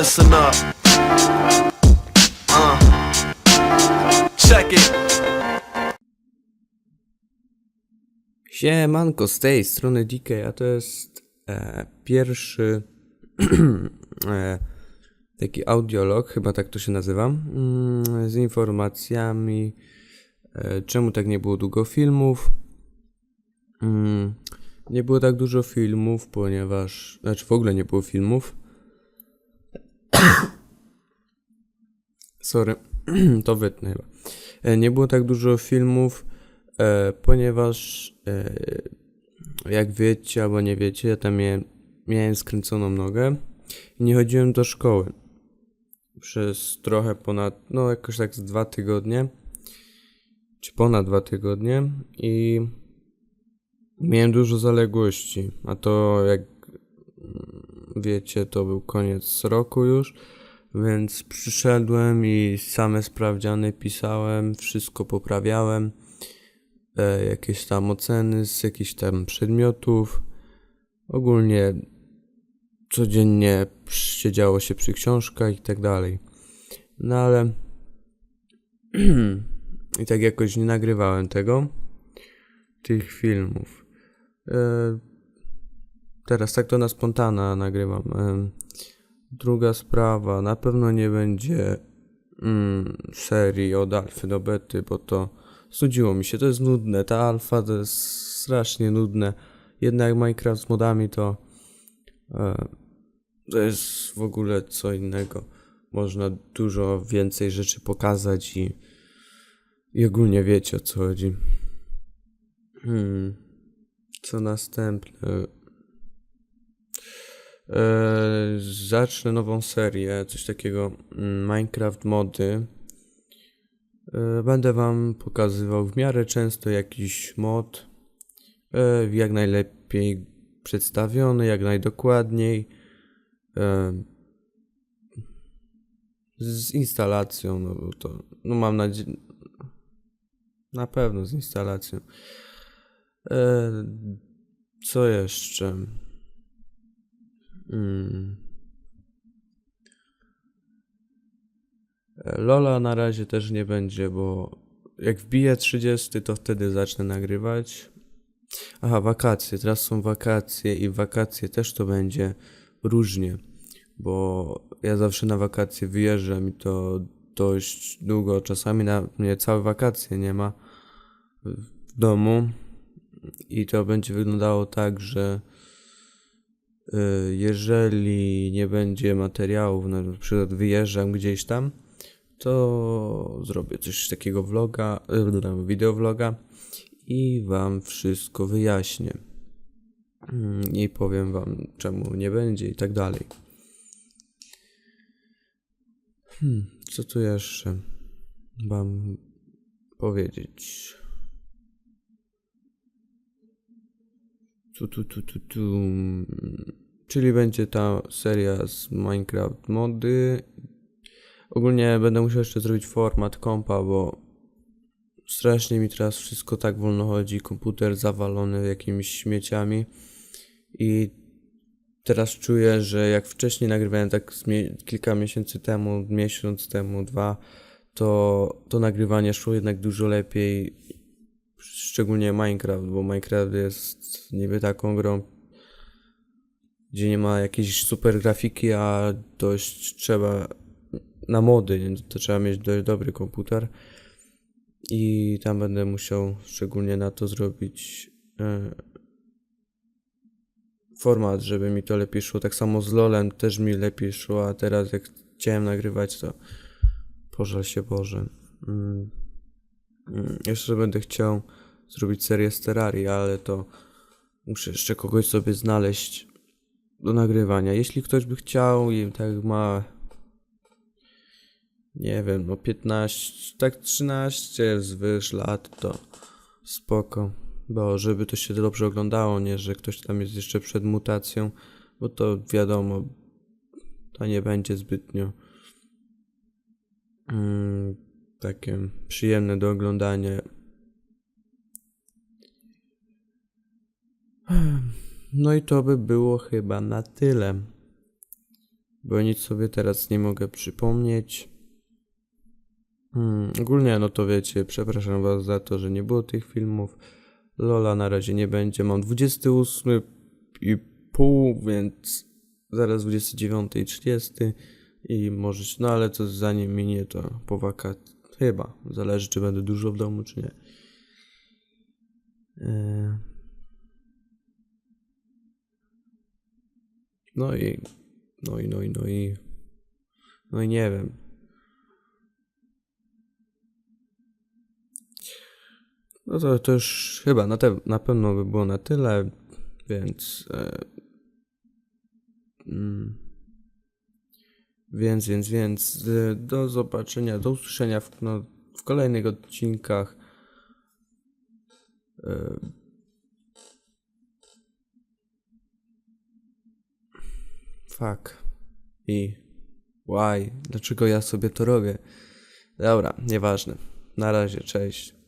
listen up. Uh, check it. Siemanko, z tej strony DK, a to jest e, pierwszy e, taki audiolog, chyba tak to się nazywa, mm, z informacjami, e, czemu tak nie było długo filmów. Mm, nie było tak dużo filmów, ponieważ, znaczy w ogóle nie było filmów. Sorry, to wytnę chyba. E, Nie było tak dużo filmów, e, ponieważ e, jak wiecie albo nie wiecie, ja tam miałem, miałem skręconą nogę i nie chodziłem do szkoły przez trochę ponad, no jakoś tak z dwa tygodnie, czy ponad dwa tygodnie i miałem dużo zaległości, a to jak wiecie, to był koniec roku już, więc przyszedłem i same sprawdziany pisałem, wszystko poprawiałem, e, jakieś tam oceny z jakichś tam przedmiotów. Ogólnie codziennie siedziało się przy książkach i tak dalej. No ale i tak jakoś nie nagrywałem tego, tych filmów. E, teraz tak to na spontana nagrywam. Druga sprawa, na pewno nie będzie mm, serii od alfy do bety, bo to Znudziło mi się, to jest nudne. Ta alfa to jest strasznie nudne. Jednak Minecraft z modami to, e, to jest w ogóle co innego. Można dużo więcej rzeczy pokazać i, i ogólnie wiecie o co chodzi. Hmm. Co następne? E, zacznę nową serię, coś takiego mm, Minecraft mody. E, Będę Wam pokazywał w miarę często jakiś mod, e, jak najlepiej przedstawiony, jak najdokładniej, z instalacją, no bo to, no mam nadzieję, na pewno z instalacją. Co jeszcze? Mm. Lola na razie też nie będzie, bo jak wbiję 30, to wtedy zacznę nagrywać. Aha, wakacje. Teraz są wakacje i wakacje też to będzie różnie, bo ja zawsze na wakacje wyjeżdżam i to dość długo, czasami na mnie całe wakacje nie ma w domu i to będzie wyglądało tak, że jeżeli nie będzie materiałów, na przykład wyjeżdżam gdzieś tam, to zrobię coś takiego vloga, e, wideovloga i wam wszystko wyjaśnię. Mm, I powiem wam czemu nie będzie i tak dalej. Hmm, co tu jeszcze wam powiedzieć? Tu, tu, tu, tu, tu. Czyli będzie ta seria z Minecraft mody Ogólnie będę musiał jeszcze zrobić format kompa, bo strasznie mi teraz wszystko tak wolno chodzi. Komputer zawalony jakimiś śmieciami. I teraz czuję, że jak wcześniej nagrywałem tak kilka miesięcy temu, miesiąc temu, dwa, to to nagrywanie szło jednak dużo lepiej. Szczególnie Minecraft, bo Minecraft jest niby taką grą, gdzie nie ma jakiejś super grafiki, a dość trzeba na mody, to trzeba mieć dość dobry komputer i tam będę musiał szczególnie na to zrobić e, format, żeby mi to lepiej szło. Tak samo z LOLem też mi lepiej szło, a teraz jak chciałem nagrywać, to pożal się Boże. Mm. Mm, Jeszcze będę chciał zrobić serię z Terrarii, ale to muszę jeszcze kogoś sobie znaleźć do nagrywania. Jeśli ktoś by chciał i tak ma nie wiem, no 15, tak 13 zwyż lat, to spoko. Bo żeby to się dobrze oglądało, nie, że ktoś tam jest jeszcze przed mutacją, bo to wiadomo, to nie będzie zbytnio mm, takie przyjemne do oglądania. No i to by było chyba na tyle. Bo nic sobie teraz nie mogę przypomnieć. Hmm, ogólnie, no to wiecie, przepraszam was za to, że nie było tych filmów. Lola na razie nie będzie. Mam 28 i pół, więc zaraz 29 i 30 i może, no ale to zanim minie to po. Chyba. Zależy, czy będę dużo w domu, czy nie. Eee. No i, no i, no i, no i, no i nie wiem. No to, to już chyba na, te, na pewno by było na tyle, więc. E, mm, więc, więc, więc. e, Do zobaczenia, do usłyszenia w, no, w kolejnych odcinkach. E, fuck. I. Why? Dlaczego ja sobie to robię? Dobra, nieważne. Na razie, cześć.